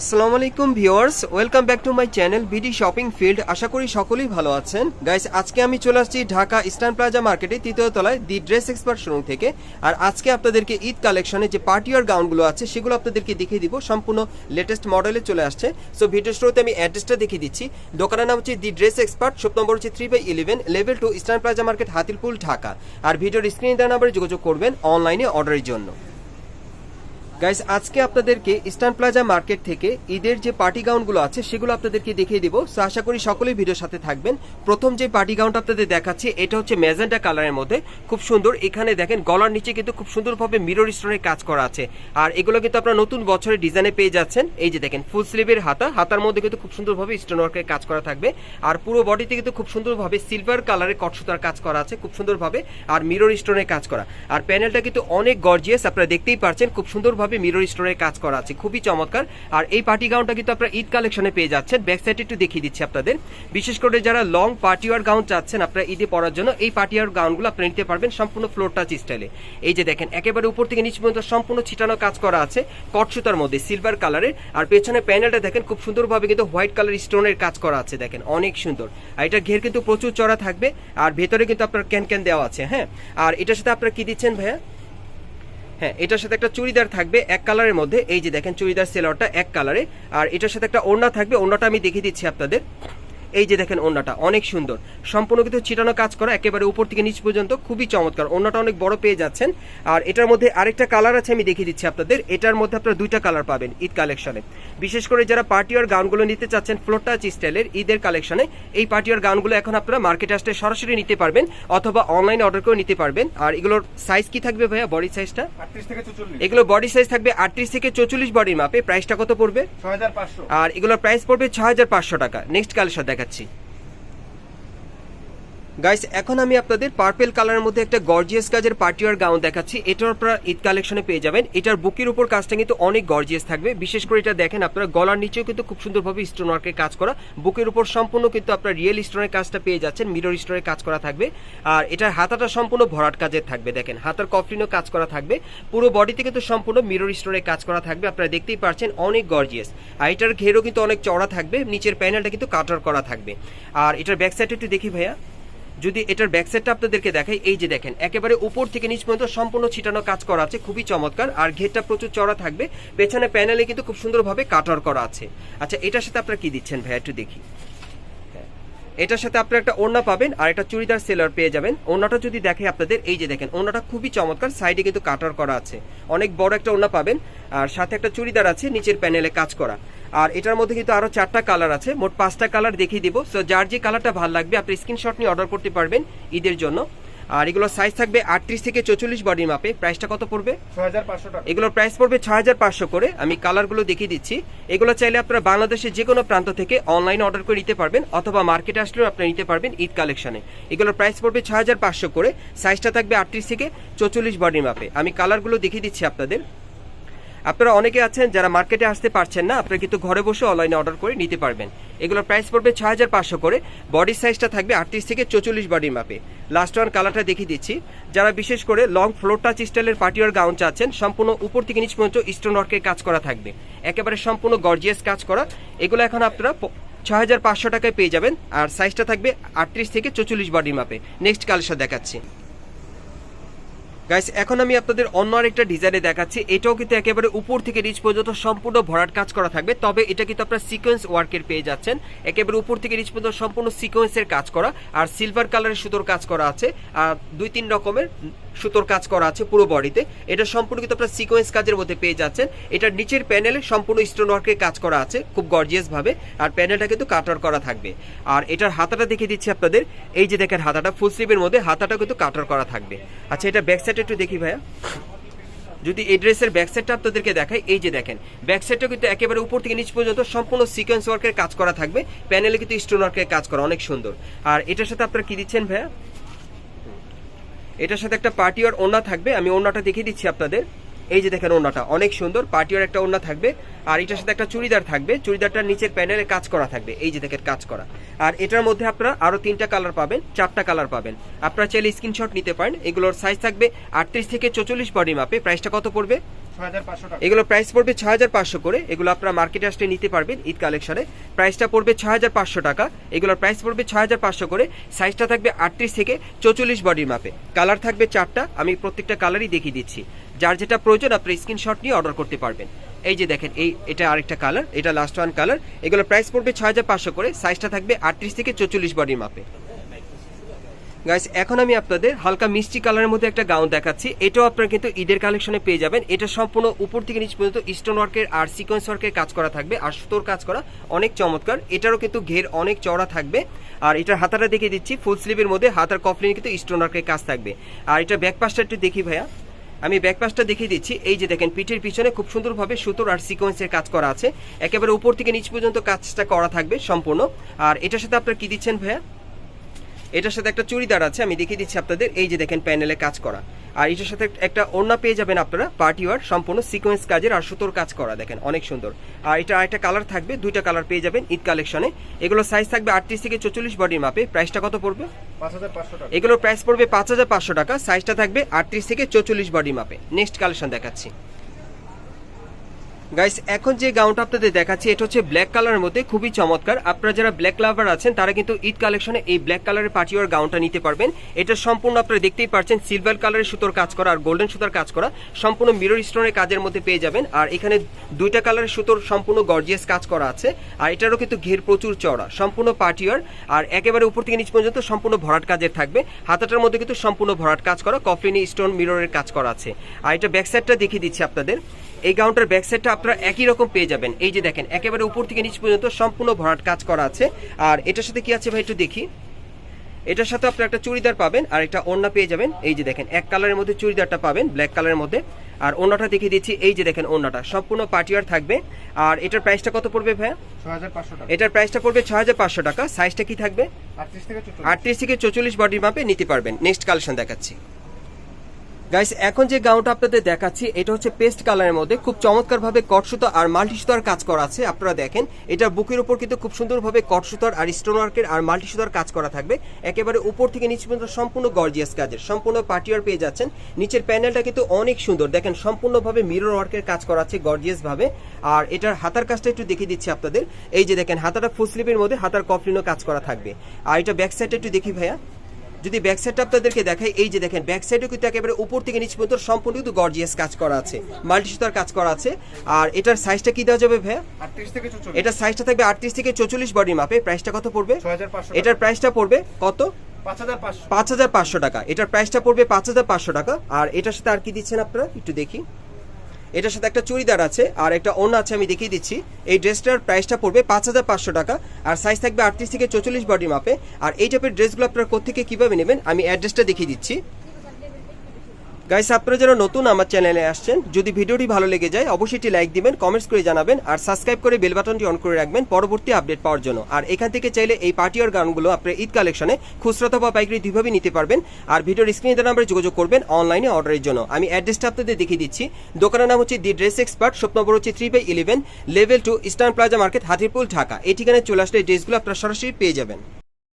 আসসালামু আলাইকুম viewers, welcome back to my channel BD shopping field আশা করি সকলেই ভালো আছেন। গাইস, আজকে আমি চলে আসছি ঢাকা ইস্টার্ন প্লাজা মার্কেটে তৃতীয় তলায় দি ড্রেস এক্সপার্ট শোরুম থেকে। আর আজকে আপনাদেরকে ঈদ কালেকশনে যে পার্টিয়ার গাউনগুলো আছে, সেগুলো আপনাদেরকে দেখিয়ে দিব। সম্পূর্ণ লেটেস্ট মডেলে চলে আসছে। সো ভিডিও শুরুতে আমি অ্যাড্রেসটা দেখিয়ে দিচ্ছি। দোকানের নাম হচ্ছে the dress expert shop number হচ্ছে three by eleven level two Eastern Plaza market Hatirpool Dhaka. আর ভিডিওর স্ক্রিন দেওয়া নাম্বারে যোগাযোগ করবেন অনলাইনে অর্ডারের জন্য। গাইস আজকে আপনাদেরকে ইস্টার্ন প্লাজা মার্কেট থেকে ঈদের যে পার্টি গাউনগুলো আছে, সেগুলো আপনাদেরকে দেখিয়ে দিব। সো আশা করি সকলেই ভিডিওর সাথে থাকবেন। প্রথম যে পার্টি গাউনটা আপনাদের দেখাচ্ছি, এটা হচ্ছে ম্যাজেন্টা কালারের মধ্যে। খুব সুন্দর। এখানে দেখেন, গলার নিচে কিন্তু খুব সুন্দরভাবে মিরর স্টোনের কাজ করা আছে। আর এগুলো কিন্তু আপনারা নতুন বছরের ডিজাইনে পেয়ে যাচ্ছেন। এই যে দেখেন ফুল স্লিভের হাতা। হাতার মধ্যে কিন্তু খুব সুন্দরভাবে স্টোন ওয়ার্কের কাজ করা থাকবে। আর পুরো বডিতে কিন্তু খুব সুন্দরভাবে সিলভার কালারের কটসুতার কাজ করা আছে, খুব সুন্দরভাবে। আর মিরর স্টোনের কাজ করা। আর প্যানেলটা কিন্তু অনেক গর্জিয়াস আপনারা দেখতেই পারছেন। খুব সুন্দরভাবে মিরর স্টোনের কাজ করা আছে। খুবই চমৎকার। আর এই পার্টি গাউনটা কিন্তু আপনারা ঈদ কালেকশনে পেয়ে যাচ্ছেন। ব্যাক সাইড একটু দেখিয়ে দিচ্ছি আপনাদের। বিশেষ করে যারা লং পার্টিওয়ার গাউন চাচ্ছেন, আপনারা ঈদে পরার জন্য এই পার্টিওয়ার গাউনগুলো আপনারা নিতে পারবেন সম্পূর্ণ ফ্লোর টাচ স্টাইলে এই যে দেখেন, একেবারে উপর থেকে নিচ পর্যন্ত সম্পূর্ণ ছিটানো কাজ করা আছে কটসুতার মধ্যে সিলভার কালারের আর পেছনে প্যানেলটা দেখেন, খুব সুন্দরভাবে কিন্তু হোয়াইট কালার স্টোনের কাজ করা আছে, দেখেন, অনেক সুন্দর। আর এটা ঘের কিন্তু প্রচুর চড়া থাকবে। আর ভেতরে কিন্তু আপনার ক্যান ক্যান দেওয়া আছে হ্যাঁ। আর এটার সাথে আপনারা কি দিচ্ছেন ভাইয়া? হ্যাঁ এটার সাথে একটা চুড়িদার থাকবে এক কালারের মধ্যে। এই যে দেখেন, চুড়িদার সেলারটা এক কালারে। আর এটার সাথে একটা ওড়না থাকবে। ওড়নাটা আমি দেখিয়ে দিচ্ছি আপনাদের। এই যে দেখেন ওড়নাটা অনেক সুন্দর। সম্পূর্ণ কিন্তু ছিটানো কাজ করা একেবারে উপর থেকে নিচ পর্যন্ত খুবই চমৎকার। ওড়নাটা অনেক বড় পেয়ে যাচ্ছেন। আর এটার মধ্যে আরেকটা কালার আছে আমি দেখিয়ে দিচ্ছি আপনাদের। এটার মধ্যে আপনারা দুইটা কালার পাবেন ঈদ কালেকশনে বিশেষ করে যারা পার্টিওয়ার গাউনগুলো নিতে চাচ্ছেন ফ্লোর টাচ স্টাইলের ঈদের কালেকশনে এই পার্টিওয়ার গাউনগুলো এখন আপনারা মার্কেটে আসতে সরাসরি নিতে পারবেন অথবা অনলাইনে অর্ডার করে নিতে পারবেন। আর এগুলোর সাইজ কি থাকবে ভাইয়া বডি সাইজটা এগুলো বডি সাইজ থাকবে আটত্রিশ থেকে চৌচল্লিশ বডির মাপে। প্রাইসটা কত পড়বে? ছয় আর এগুলোর প্রাইস পড়বে ছ হাজার পাঁচশো টাকা। নেক্সট কালেকশন দেখাচ্ছি। গাইস এখন আমি আপনাদের পার্পেল কালারের মধ্যে একটা গর্জিয়াস কাজের পার্টিওয়ার গাউন দেখাচ্ছি। এটার আপনারা ঈদ কালেকশনে পেয়ে যাবেন। এটার বুকের উপর কাজটা কিন্তু অনেক গর্জিয়াস থাকবে। বিশেষ করে এটা দেখেন, আপনারা গলার নিচেও কিন্তু খুব সুন্দরভাবে স্টোন ওয়ার্কের কাজ করা। বুকের উপর সম্পূর্ণ কিন্তু আপনারা রিয়েল স্টোনের কাজটা পেয়ে যাচ্ছেন। মিরর স্টোনের কাজ করা থাকবে। আর এটার হাতাটা সম্পূর্ণ ভরাট কাজের থাকবে, দেখেন। হাতার কফলিনও কাজ করা থাকবে। পুরো বডিতে কিন্তু সম্পূর্ণ মিরর স্টোনের কাজ করা থাকবে। আপনারা দেখতেই পারছেন, অনেক গর্জিয়াস আর এটার ঘেরও কিন্তু অনেক চড়া থাকবে। নিচের প্যানেলটা কিন্তু কাটার করা থাকবে। আর এটার ব্যাক সাইড একটু দেখি ভাইয়া। যদি এটার ব্যাক সাইডটা আপনাদেরকে দেখাই, এই যে দেখেন, একেবারে উপর থেকে নিচ পর্যন্ত সম্পূর্ণ ছিটানো কাজ করা আছে, খুবই চমৎকার। আর ঘেরটা প্রচুর চড়া থাকবে। পেছনে প্যানেলে কিন্তু খুব সুন্দরভাবে কাটার করা আছে। আচ্ছা এটার সাথে আপনারা কি দিচ্ছেন ভাইয়া একটু দেখি। হ্যাঁ। এটার সাথে আপনারা একটা ওড়না পাবেন আর একটা চুড়িদার সেলার পেয়ে যাবেন। ওড়নাটা যদি দেখে আপনাদের, এই যে দেখেন, ওড়নাটা খুবই চমৎকার সাইডে কিন্তু কাটার করা আছে। অনেক বড় একটা ওড়না পাবেন, আর সাথে একটা চুড়িদার আছে, নিচের প্যানেলে কাজ করা। আর এটার মধ্যে কিন্তু আরও চারটা কালার আছে। মোট পাঁচটা কালার দেখিয়ে দিব। সো যার যে কালারটা ভালো লাগবে আপনি স্ক্রিনশট নিয়ে অর্ডার করতে পারবেন ঈদের জন্য। আর এগুলোর সাইজ থাকবে আটত্রিশ থেকে চৌচল্লিশ বডির মাপে। প্রাইসটা কত পড়বে? ছয় হাজার পাঁচশো টাকা। এগুলোর প্রাইস পড়বে ছয় হাজার পাঁচশো করে। আমি কালারগুলো দেখিয়ে দিচ্ছি। এগুলো চাইলে আপনারা বাংলাদেশের যে কোনো প্রান্ত থেকে অনলাইনে অর্ডার করে নিতে পারবেন অথবা মার্কেটে আসলেও আপনি নিতে পারবেন ঈদ কালেকশনে এগুলোর প্রাইস পড়বে ছয় হাজার পাঁচশো করে। সাইজটা থাকবে আটত্রিশ থেকে চৌচল্লিশ বডির মাপে। আমি কালারগুলো দেখিয়ে দিচ্ছি আপনাদের। আপনারা অনেকে আছেন যারা মার্কেটে আসতে পারছেন না, আপনারা কিন্তু ঘরে বসে অনলাইনে অর্ডার করে নিতে পারবেন। এগুলোর প্রাইস পড়বে ছয় হাজার পাঁচশো করে। বডি সাইজটা থাকবে আটত্রিশ থেকে চৌচল্লিশ বডির মাপে লাস্ট ওয়ান কালারটা দেখিয়ে দিচ্ছি। যারা বিশেষ করে লং ফ্লোর টাচ স্টাইলের পার্টিওয়ার গাউন চাচ্ছেন সম্পূর্ণ উপর থেকে নিচ পর্যন্ত স্টোন ওয়ার্কের কাজ করা থাকবে। একেবারে সম্পূর্ণ গর্জিয়াস কাজ করা। এগুলো এখন আপনারা ছয় হাজার পাঁচশো টাকায় পেয়ে যাবেন। আর সাইজটা থাকবে আটত্রিশ থেকে চৌচল্লিশ বডির মাপে নেক্সট কালার দেখাচ্ছি। গাইস এখন আমি আপনাদের অন্য আরেকটা ডিজাইনে দেখাচ্ছি। এটাও কিন্তু একেবারে উপর থেকে রিচ পর্যন্ত সম্পূর্ণ ভরাট কাজ করা থাকবে। তবে এটা কিন্তু আপনার সিকোয়েন্স ওয়ার্কের পেয়ে যাচ্ছেন। একেবারে উপর থেকে রিচ পর্যন্ত সম্পূর্ণ সিকোয়েন্সের কাজ করা। আর সিলভার কালারের সুতোর কাজ করা আছে। আর দুই তিন রকমের সুতোর কাজ করা আছে পুরো বডিতে। এটা সম্পূর্ণ কিন্তু আপনার সিকোয়েন্স কাজের মধ্যে পেয়ে যাচ্ছেন। এটার নিচের প্যানেলে সম্পূর্ণ স্টোন ওয়ার্কের কাজ করা আছে, খুব গর্জিয়াস ভাবে। আর প্যানেলটা কিন্তু কাটার করা থাকবে। আর এটার হাতাটা দেখিয়ে দিচ্ছি আপনাদের। এই যে দেখেন হাতাটা ফুল স্লিভের মধ্যে হাতাটা কিন্তু কাটার করা থাকবে। আচ্ছা এটা ব্যাক সাইড একটু দেখি ভাইয়া। যদি এই ড্রেসের ব্যাক সাইডটা আপনাদেরকে দেখাই, এই যে দেখেন। ব্যাক সাইডটা কিন্তু একেবারে উপর থেকে নিচ পর্যন্ত সম্পূর্ণ সিকোয়েন্স ওয়ার্কের কাজ করা থাকবে। প্যানেলে কিন্তু স্টোন ওয়ার্কের কাজ করা, অনেক সুন্দর। আর এটার সাথে আপনারা কি দিচ্ছেন ভাইয়া? এটার সাথে একটা পার্টি আর ওনা থাকবে, আমি ওনাটা দেখিয়ে দিচ্ছি আপনাদের। এই যে দেখেন ওনাটা অনেক সুন্দর পার্টিওর একটা ওনা থাকবে। আর এটার সাথে একটা চুড়িদার থাকবে, চুড়িদারটার নিচের প্যানেলে কাজ করা থাকবে। এই যে দেখেন কাজ করা। আর এটার মধ্যে আপনারা আরও তিনটা কালার পাবেন, চারটা কালার পাবেন। আপনারা চাইলে স্ক্রিনশট নিতে পারেন, এগুলোর সাইজ থাকবে আটত্রিশ থেকে চৌচল্লিশ বডি মাপে প্রাইসটা কত পড়বে? এগুলো প্রাইস পড়বে ছয় হাজার পাঁচশো করে। এগুলো আপনারা মার্কেটে আসলে নিতে পারবেন ঈদ কালেকশনে। প্রাইসটা পড়বে ছয় হাজার পাঁচশো টাকা। এগুলোর প্রাইস পড়বে ছয় হাজার পাঁচশো করে। সাইজটা থাকবে আটত্রিশ থেকে চৌচল্লিশ বডির মাপে। কালার থাকবে চারটা। আমি প্রত্যেকটা কালারই দেখিয়ে দিচ্ছি। যার যেটা প্রয়োজন, আপনি স্ক্রিনশট নিয়ে অর্ডার করতে পারবেন। এই যে দেখেন, এই, এটা আরেকটা কালার এটা লাস্ট ওয়ান কালার এগুলো প্রাইস পড়বে ছয় হাজার পাঁচশো করে। সাইজটা থাকবে আটত্রিশ থেকে চৌচল্লিশ বডির মাপে। গাইস এখন আমি আপনাদের হালকা মিষ্টি কালারের মধ্যে একটা গাউন দেখাচ্ছি। এটাও আপনারা কিন্তু ঈদের কালেকশনে পেয়ে যাবেন। এটা সম্পূর্ণ উপর থেকে নিচ পর্যন্ত স্টোন ওয়ার্কের আর সিকোয়েন্স ওয়ার্কের কাজ করা থাকবে, আর সুতোর কাজ করা অনেক চমৎকার। এটারও কিন্তু ঘের অনেক চওড়া থাকবে। আর এটার হাতাটা দেখিয়ে দিচ্ছি ফুল স্লিভের মধ্যে হাতার কফলিনে কিন্তু স্টোন ওয়ার্কের কাজ থাকবে। আর এটা ব্যাক পাশটা একটু দেখি ভাইয়া। আমি ব্যাক পাশটা দেখিয়ে দিচ্ছি। এই যে দেখেন, পিঠের পিছনে খুব সুন্দরভাবে সুতোর আর সিকোয়েন্সের কাজ করা আছে। একেবারে উপর থেকে নিচ পর্যন্ত কাজটা করা থাকবে সম্পূর্ণ। আর এটার সাথে আপনারা কি দিচ্ছেন ভাইয়া? এটার সাথে একটা চুড়িদার আছে আমি দেখিয়ে দিচ্ছি আপনাদের এই যে দেখেন প্যানেলে কাজ করা। আর এটার সাথে একটা ওড়না পেয়ে যাবেন আপনারা পার্টি ওয়ার সম্পূর্ণ সিকোয়েন্স কাজের আর সুতোর কাজ করা দেখেন অনেক সুন্দর। আর এটা আরেকটা কালার থাকবে দুইটা কালার পেয়ে যাবেন ঈদ কালেকশনে। এগুলো সাইজ থাকবে আটত্রিশ থেকে চল্লিশ বডির মাপে। প্রাইসটা কত পড়বে? এগুলোর প্রাইস পড়বে পাঁচ হাজার পাঁচশো টাকা সাইজটা থাকবে আটত্রিশ থেকে চৌচল্লিশ বডির মাপে। নেক্সট কালেকশন দেখাচ্ছি। গাইস এখন যে গাউনটা আপনাদের দেখাচ্ছি, এটা হচ্ছে ব্ল্যাক কালারের মধ্যে, খুবই চমৎকার। আপনারা যারা ব্ল্যাক লাভার আছেন, তারা কিন্তু ঈদ কালেকশনে এই ব্ল্যাক কালারের পার্টিওয়ার গাউনটা নিতে পারবেন। এটা সম্পূর্ণ আপনারা দেখতেই পাচ্ছেন সিলভার কালারের সুতোর কাজ করা আর গোল্ডেন সুতোর কাজ করা। সম্পূর্ণ মিরর স্টোনের কাজের মধ্যে পেয়ে যাবেন। আর এখানে দুইটা কালারের সুতোর সম্পূর্ণ গর্জিয়াস কাজ করা আছে। আর এটারও কিন্তু ঘের প্রচুর চওড়া, সম্পূর্ণ পার্টিওয়ার আর একেবারে উপর থেকে নিচ পর্যন্ত সম্পূর্ণ ভরাট কাজের থাকবে। হাতাটার মধ্যে কিন্তু সম্পূর্ণ ভরাট কাজ করা কফলিনি স্টোন মিররের কাজ করা আছে। আর এটা ব্যাক সাইডটা দেখিয়ে দিচ্ছি আপনাদের। এই গাউনটার ব্যাক সাইডটা আপনারা একই রকম পেয়ে যাবেন। এই যে দেখেন একেবারে উপর থেকে নিচ পর্যন্ত সম্পূর্ণ ভরাট কাজ করা আছে। আর এটার সাথে কি আছে ভাই একটু দেখি। এটার সাথে আপনারা একটা চুড়িদার পাবেন আর একটা ওড়না পেয়ে যাবেন। এই যে দেখেন এক কালারের মধ্যে চুড়িদারটা পাবেন ব্ল্যাক কালারের মধ্যে। আর ওড়নাটা দেখিয়ে দিচ্ছি এই যে দেখেন ওড়নাটা। সম্পূর্ণ পার্টিয়ার থাকবে। আর এটার প্রাইসটা কত পড়বে টাকা। এটার প্রাইসটা পড়বে ছয় হাজার পাঁচশো টাকা। সাইজটা কি থাকবে? আটত্রিশ থেকে চৌচল্লিশ। আটত্রিশ থেকে চৌচল্লিশ বডির মাপে নিতে পারবেন। নেক্সট কালেকশন দেখাচ্ছি। গাইস এখন যে গাউনটা আপনাদের দেখাচ্ছি, এটা হচ্ছে পেস্ট কালারের মধ্যে। খুব চমৎকার ভাবে কটসুতো আর মাল্টি সুতার কাজ করা আছে, আপনারা দেখেন। এটা বুকের উপর কিন্তু খুব সুন্দরভাবে কটসুতার আর স্টোন ওয়ার্কের আর মাল্টি সুতার কাজ করা থাকবে। একেবারে উপর থেকে নিচ পর্যন্ত সম্পূর্ণ গর্জিয়াস কাজের, সম্পূর্ণ পার্টিয়ার পেয়ে যাচ্ছেন। নিচের প্যানেলটা কিন্তু অনেক সুন্দর। দেখেন, সম্পূর্ণভাবে মিরর ওয়ার্কের কাজ করা আছে গর্জিয়াস ভাবে আর এটার হাতার কাজটা একটু দেখিয়ে দিচ্ছি আপনাদের। এই যে দেখেন, হাতাটা ফুল স্লিপের মধ্যে হাতার কফলিনও কাজ করা থাকবে। আর এটা ব্যাক সাইডটা একটু দেখি ভাইয়া। যদি ব্যাক সাইডটা আপনাদেরকে দেখাই এই যে দেখেন ব্যাক সাইডও কিন্তু একেবারে উপর থেকে নিচ পর্যন্ত সম্পূর্ণ কিন্তু গর্জিয়াস কাজ করা আছে। মাল্টি সুতার কাজ করা আছে। আর এটার সাইজটা কি দেওয়া যাবে ভাইয়া? এটার সাইজটা থাকবে আটত্রিশ থেকে চৌচল্লিশ বডির মাপে প্রাইসটা কত পড়বে? এটার প্রাইসটা পড়বে কত? পাঁচ হাজার পাঁচশো। পাঁচ হাজার পাঁচশো টাকা। এটার প্রাইসটা পড়বে পাঁচ হাজার পাঁচশো টাকা। আর এটার সাথে আর কি দিচ্ছেন আপনারা? একটু দেখি। এটার সাথে একটা চুড়িদার আছে আর একটা অন্য আছে, আমি দেখিয়ে দিচ্ছি। এই ড্রেসটার প্রাইসটা পড়বে পাঁচ হাজার পাঁচশো টাকা। আর সাইজ থাকবে আটত্রিশ থেকে চৌচল্লিশ বডি মাপে আর এই টাইপের ড্রেসগুলো আপনারা কোথেকে কীভাবে নেবেন, আমি অ্যাড্রেসটা দেখিয়ে দিচ্ছি। গাইস আপনারা যারা নতুন আমার চ্যানেলে আসছেন, যদি ভিডিওটি ভালো লেগে যায়, অবশ্যই একটি লাইক দিবেন কমেন্টস করে জানাবেন, আর সাবস্ক্রাইব করে বেল বাটনটি অন করে রাখবেন পরবর্তী আপডেট পাওয়ার জন্য। আর এখান থেকে চাইলে এই পার্টিয়ার গানগুলো আপনার ঈদ কালেকশনে খুচরা অথবা পাইকারি দুইভাবে নিতে পারবেন। আর ভিডিওর স্ক্রিনে নাম্বারে যোগাযোগ করবেন অনলাইনে অর্ডারের জন্য। আমি অ্যাড্রেসটা আপনাদের দেখিয়ে দিচ্ছি। দোকানের নাম হচ্ছে the dress expert shop number হচ্ছে three by eleven level two eastern plaza market Hatirpool, Dhaka. এই ঠিকানায় চলে আসলে ড্রেসগুলো আপনারা সরাসরি পেয়ে যাবেন।